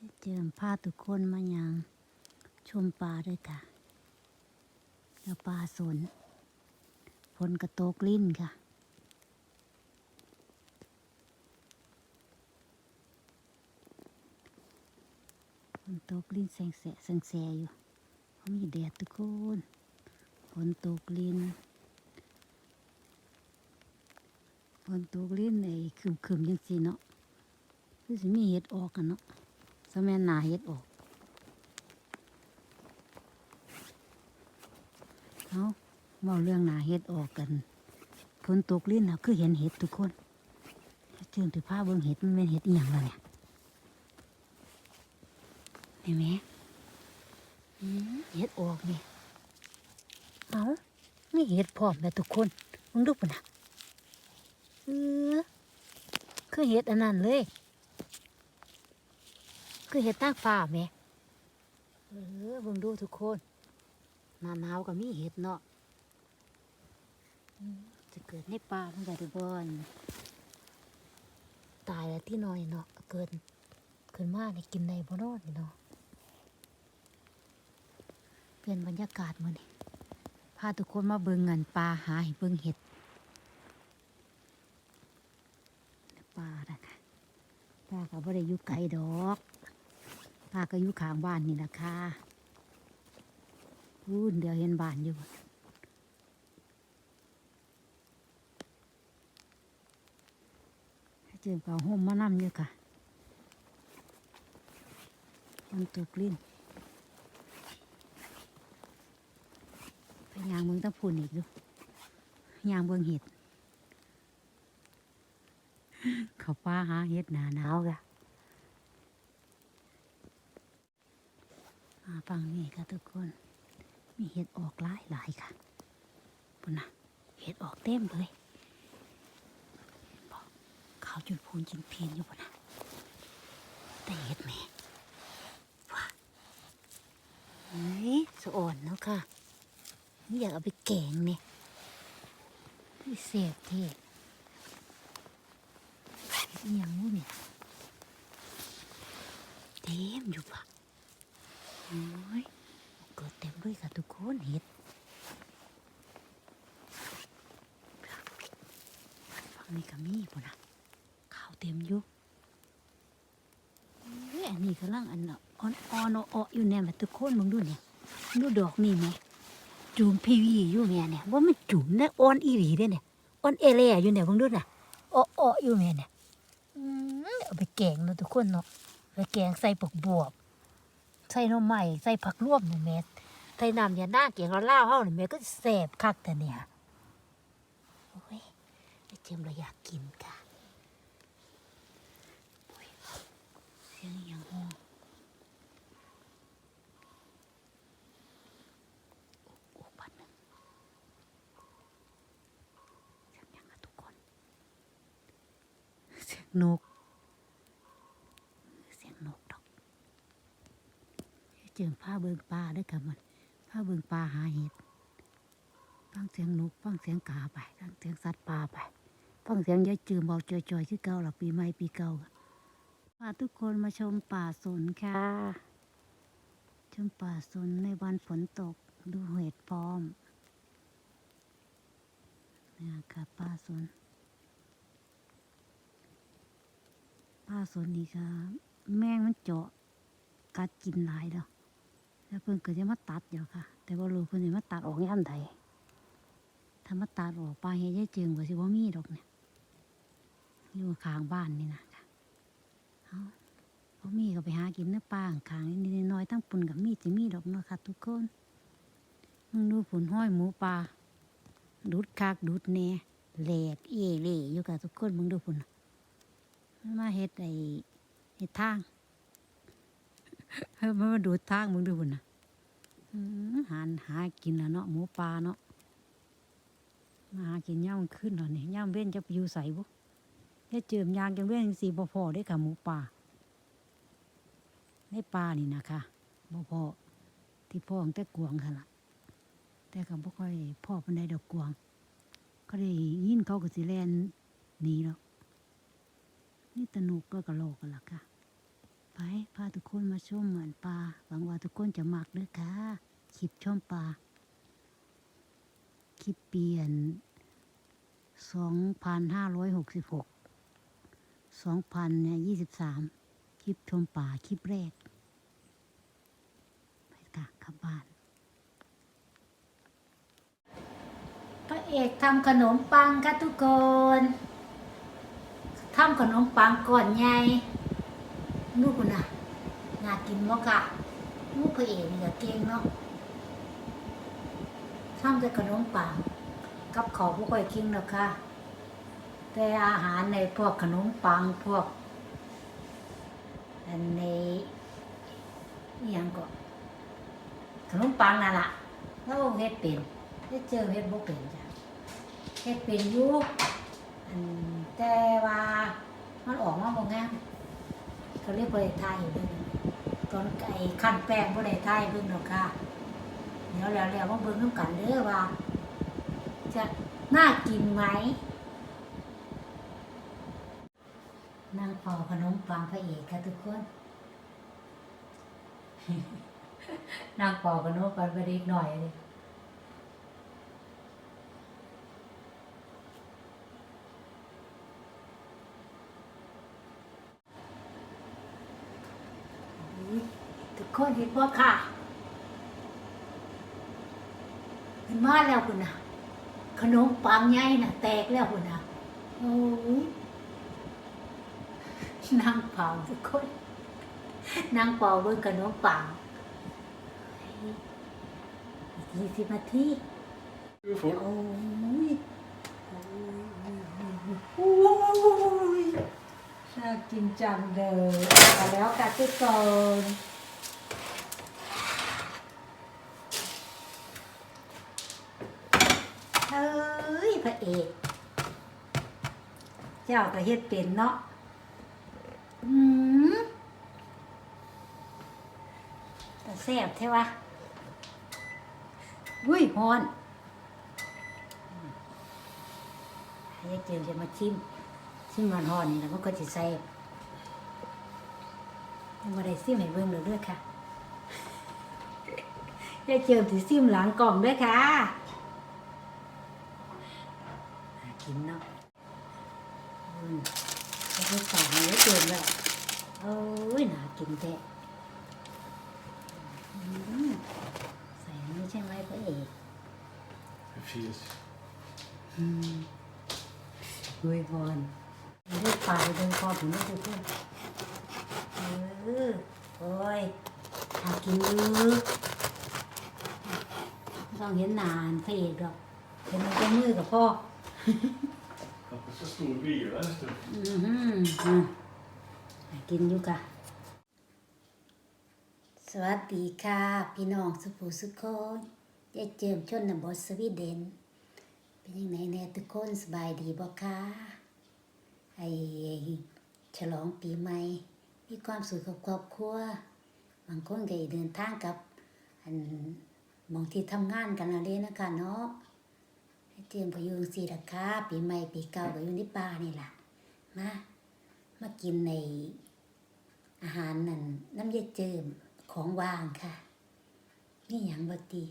เจิมพาทุกคนมายังชมปลาด้วยค่ะแล้วปลาสนฝนกระโตกลิ้นค่ะ ฝนตกลิ้นแสงแสแสงแสอยู่เพราะมีแดดทุกคนฝนตกลิ้นฝนตกลิ้นไอ้คืมคืมๆยังสีเนาะคือสิมีเห็ดออกกันเนาะ สมัยนาเห็ดออกเอาเมาเรื่องนาเห็ดออกกันฝนตกลิ้นแล้วคือเห็นเห็ดทุกคนเจิงถือผ้าเบิ่งเห็ดมันเป็นเห็ดอีหยังแล้วเนี่ยเห็นไหมเห็ดออกนี่เอานี่เห็ดพร้อมแล้วทุกคนมึงดูปุ่นนะเออคือเห็ดอันนั้นเลย คือเห็ดตากฟ้าแหมเออมึงดูทุกคนหนาหนาวก็มีเห็ดเนาะจะเกิดในป่าทั้งแต่ทุกคนตายแล้วที่นอยเนาะเกิดขึ้นมาในกินในบ่นอนนี่เนาะเปลี่ยนบรรยากาศมื้อนี้พาทุกคนมาเบิ่งเงินปลาหาให้เบิ่งเห็ดปลานะคะปลาก็บ่ได้อยู่ไกลดอก ปาก็อยู่ข้างบ้านนี่ล่ะคะพูนเดี๋ยวเห็นบ้านอยู่เจอกับห่มมานำอยู่ค่ะ มันตกลิ้นยางเมืองตะพูนอีกดูยางเมืองเห็ด เขาป้าหาเห็ดหนาหนาวกะ ฟังนี่ค่ะทุกคน มีเห็ดออกหลายหลายค่ะปุ่นนะเห็ดออกเต็มเลยบอกขาวจุดพูนจินเพียนอยู่ปุ่นนะแต่เห็ดแม่ว้าเฮ้ยสะอ่อนเนาะค่ะนี่อยากเอาไปแกงเนี่ยพี่เสียบเทศยังวะเนี่ยเต็มอยู่ปะ เกิดเต็มด้วยค่ะทุกคนเห็ดฟังนี่ก็มีปุ่นนะข้าวเต็มอยู่เฮ้ยอันนี้กำลังอันอ่อนอ่อนอ่ออยู่เนี่ยแม่ทุกคนมึงดูเนี่ยดูดอกนี่ไหมจูมพีวีอยู่แม่เนี่ยว่ามันจุ่มนะอ่อนอีหลีเด้เนี่ยอ่อนเอเล่อยู่เนี่ยเพิ่งดูน่ะอ้อๆอยู่แม่เนี่ยอืมเอาไปแกงเนาะทุกคนเนาะไปแกงใส่ผักบวบ ใส่หน่อไม้ใส่ผักรวมเนี่ยแม่ใส่น้ำยาหน้าเกียงเราล่าเฮาเนี่ยแม่ก็แซ่บคักแต่เนี่ยโอ้ยไอเจมเราอยากกินค่ะเสียงหย่างห้องอุบัติหนึ่งเสียงยังอทุกคน เสียงนก เสียงนกดอกเจิงผ้าเบิงปลาได้กันมันผ้าเบิงปลาหาเห็ดฟังเสียงนกฟังเสียงกาไปฟังเสียงสัตว์ป่าไปฟังเสียงยายจืมเบาจอยๆคือเก่าหลับปีใหม่ปีเก่าพาทุกคนมาชมป่าสนค่ะ ชมป่าสนในวันฝนตกดูเห็ดพร้อมนี่ค่ะป่าสนป่าสนนี่ค่ะ แมงมันเจาะกัดกินหลายแล้ว แล้วเพิ่นก็จะมาตัดอยู่ค่ะ แต่ว่ารู้เพิ่นจะมาตัดออกย่ำใดถ้ามาตัดออกปลาเฮ็ดยายจึงก็สิว่ามีดอกเนี่ยอยู่ข้างบ้านนี่นะค่ะเอาพอมีก็ไปหากินเนื้อปลาขางนิดน้อยๆทั้งปุ่นกับมีจะมีดอกเนาะค่ะ ทุกคนมึงดูผุนห้อยหมูปลาดูดคากดูดแน่แหลกเอเล่อยู่กับทุกคนมึงดูผุนมันมาเฮ็ดไอ้เฮ็ดทาง มันมาดูดทางมึงดูผุนนะ หาหากินแล้วเนาะหมูปลาเนาะมาหากินย่ำขึ้นแล้วนี่ย่ำเว้นจะไปอยู่ใส่บุอย่าเจิมยางจังเว้นสีบ่พอได้ค่ะหมูปลาในป่านี่นะคะบ่พอที่พ่อของแต่กวางค่ะละแต่ก็บ่ค่อยพ่อปานใดดอกกวางก็ได้ยินเขาก็สิแลนหนีแล้วนี่ตนุกก็กระโลกกันล่ะค่ะ ไปพาาทุกคนมา ชมเหมือนปลาหวังว่าทุกคนจะมักด้วยค่ะคลิปชมปลาคลิปเปลี่ยนสองพันห้าร้อยหกสิบหกสองพันยี่สิบสามคลิปชมป่าคลิปแรก ไปกะกลับบ้านพระเอกทำขนมปังค่ะทุกคนทำขนมปังก่อนใหญ่ลูกน่ะ น่ากินมากค่ะลูกพระเอกนี่ก็เก่งเนาะทำแต่ขนมปังกับขาวพวกค่อยกินหรอกค่ะ แต่อาหารในพวกขนมปังพวก อันนี้ยังก็ขนมปังนั่นละแล้วเฮ็ดเป็นเฮ็ดเจอเฮ็ดบ่เป็นจ้ะเฮ็ดเป็นอยู่แต่ว่ามันออกมาบ่งาม เขาเรียกบ่ไทายเบิ่งตอนไอ้ขั้นแป้งบ่ไทายเบิ่งดอกค่ะเดี๋ยวแล้วแล้วมาเบิ่งนำกันเด้อว่า จะน่ากินไหมนางป่าขนมปังพระเอกค่ะทุกคนนางป่าขนมปังพระเอกหน่อยเลยอุ๊ยทุก คนเห็นบ่ค่ะเห็นมาแล้วคุณน่ะขนมปังใหญ่น่ะ แตกแล้วคุณน่ะโอ้ยนางเป่าทุกคนนางเป่าเบิ่งขนมปังยี่สิบนาทีโอ้ยโอ้ยน่ากินจังเลยมาแล้วค่ะทุกคนเฮ้ยพระ เอกเจ้าก็เฮ็ดเป็นเนาะอืมแต่แซ่บใช่ปะอุ้ยฮอนยายเจิมจะมาชิมชิมมันหอนนี่แล้วมันก็จะแซ่บยังไม่ได้ซิมให้เบิ่งเลยด้วยค่ะยายเจิมถือซิมหลังกล่องด้วยค่ะน่า กินเนาะอืมจะไปต่อให้ยายเจิมแล้วโอ้ยน่ากินแท้อืมใส่อันนี้ใช่ไหมพระเอก Precis. อืมด้วยพรด้วยปลายด้วยพอผมไม่ถูกต้องเออโอ้ยหากินอยู่ไม่ต้องเห็นนานพระเอกหรอกเห็นมันก็มือกับพ่อ Varför så stor vila nästan? อือหืออะหากินอยู่กะสวัสดีค่ะ พี่น้องสุภูสุโคนยายเจิมชนบทสวีเดน เป็นยังไงแน่ทุกคนสบายดีบ่คะไอฉลองปีใหม่ มีความสุขกับครอบครัวบางคนก็เดินทางกับ อันหมองที่ทำงานกันอะไรนะคะเนาะ เตรียมก็อยู่สีราคาปีใหม่ปีเก่าก็อยู่ในป่านี่แหละมามากินในอาหารนั่นน้ำเย็ดเจิมของว่างค่ะ นี่อย่างบตี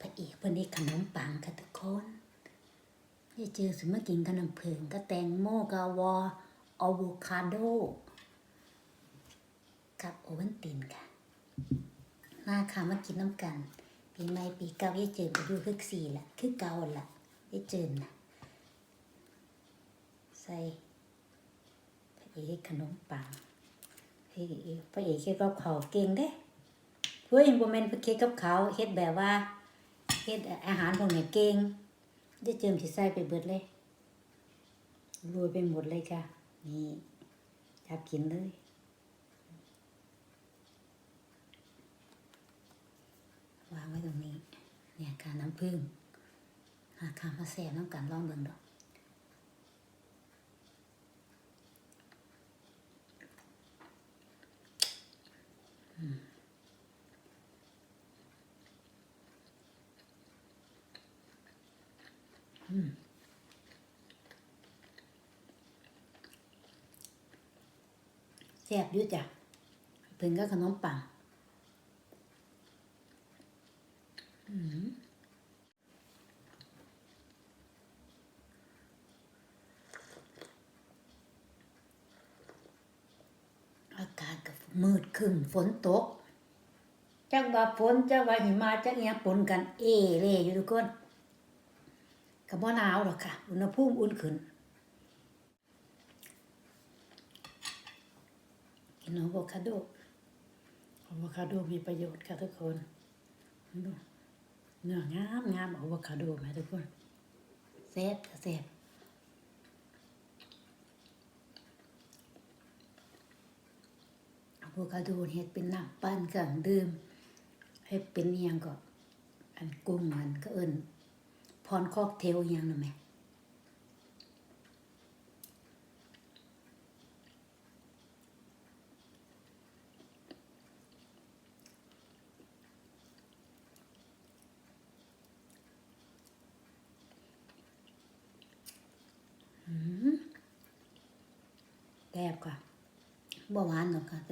พระเอกเพิ่นได้ขนมปังค่ะทุกคนได้เจอสมากินกับน้ำผึ้งก็แตงโมกาวออะโวคาโดกับโอเวนตินค่ะมาค่ะมากินน้ำกันปีใหม่ปีเก่าได้เจอไปอยู่คือสี่ละคือเก่าละ ได้เจอนะใส่พระเอกขนมปังพระเอกพระเอกเฮ็ดกับเขาวเก่งเด้เฮ้ยบ่แม่นพระเอกกับเขาวเฮ็ดแบบว่าเฮ็ดอาหารพวกนี้เก่งได้เจิมที่ใส่ไปเบิดเลยโรยไปหมดเลยค่ะนี่จับกินเลยวางไว้ตรงนี้เนี่ยค่ะน้ำผึ้ง หาคามาแซ่น้ำกันลองเบิ่งดอกอืมแซ่บอยู่จ้ะเพิ่นก็ขนมปัง อืมอากาศก็ มืดครึ้มฝนตกจักว่าฝนจักว่าหิมะจักอิหยังปนกัน เอเล่อยู่ทุกคนก็บ่หนาวหรอกค่ะ อุณหภูมิอุ่นขึ้นกินอะโวคาโดอะโวคาโดมีประโยชน์ค่ะทุกคนดูเนื้องามงามอะโวคาโดไหมทุกคนแซ่บค่ะแซ่บอะ โวคาโดเฮ็ดเป็นน้ำปั้นเครื่องดื่มเฮ็ดเป็นอิหยังก็อันกุ้งมันก็เอิ้นพรคอกเทลอิหยังนั่นแหม แซ่บค่ะบ่หว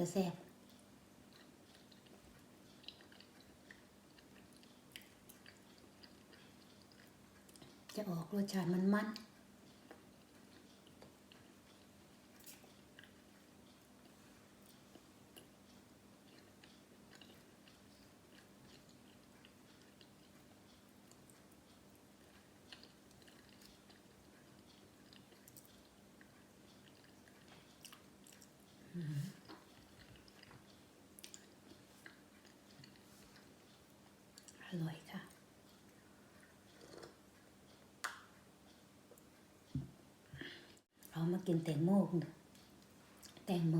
านหรอกค่ะแต่แซ่บจะออกรสชาติมันมัน อร่อยค่ะเรามากินแตงโมกันแตงโม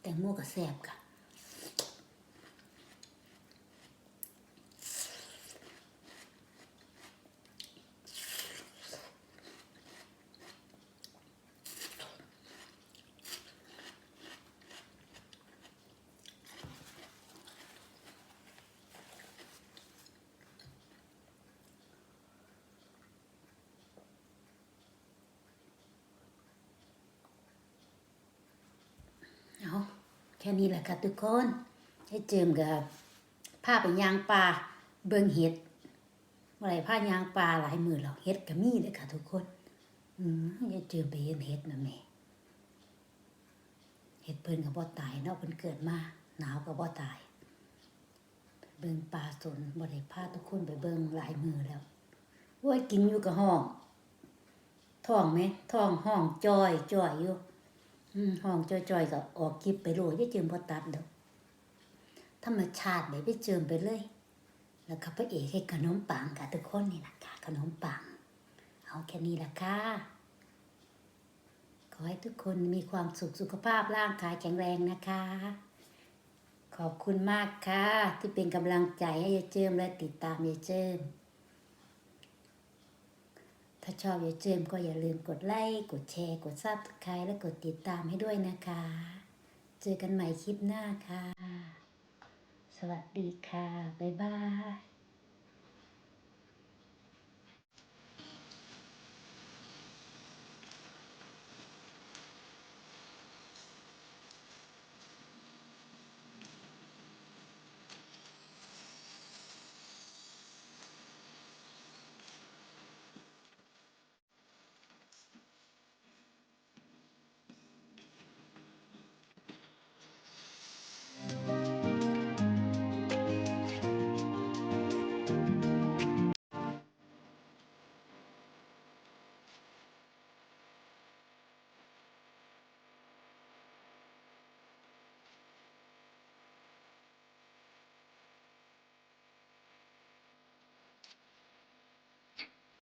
แตงโมก็แซ่บค่ะ เอาแค่นี้แหละค่ะทุกคน ให้เจิมกับผ้าไปยางปลาเบิงเห็ดเมื่อไรผ้ายางปลาหลายมือแล้วเห็ดก็มีเลยค่ะทุกคน อืมอย่าเจิมไปเห็นเห็ดนะแม่เห็ดเพิ่นก็บ่ตายเนาะเพิ่นเกิดมาหนาวก็บ่ตาย เบิงปลาสนบ่ได้พาทุกคนไปเบิงหลายมือแล้วโอ้ยกินอยู่กับห้องท้องไหมท้องห้องจอยจอยอยู่ ห้องจ่อยๆก็ออกคลิปไปโลดยาเจิมพอตัดดอกธรรมชาติได้ไปเจิมไปเลย แล้วก็พระเอกให้ขนมปังกับทุกคนนี่แหละค่ะขนมปัง เอาแค่นี้แหละค่ะขอให้ทุกคนมีความสุขสุขภาพร่างกายแข็งแรงนะคะ ขอบคุณมากค่ะ ที่เป็นกำลังใจให้ยายเจิมและติดตามยายเจิม ถ้าชอบอย่าเจิมก็อย่าลืมกดไลค์กดแชร์กดซับสไครต์และกดติดตามให้ด้วยนะคะ เจอกันใหม่คลิปหน้าค่ะ สวัสดีค่ะ บ๊ายบาย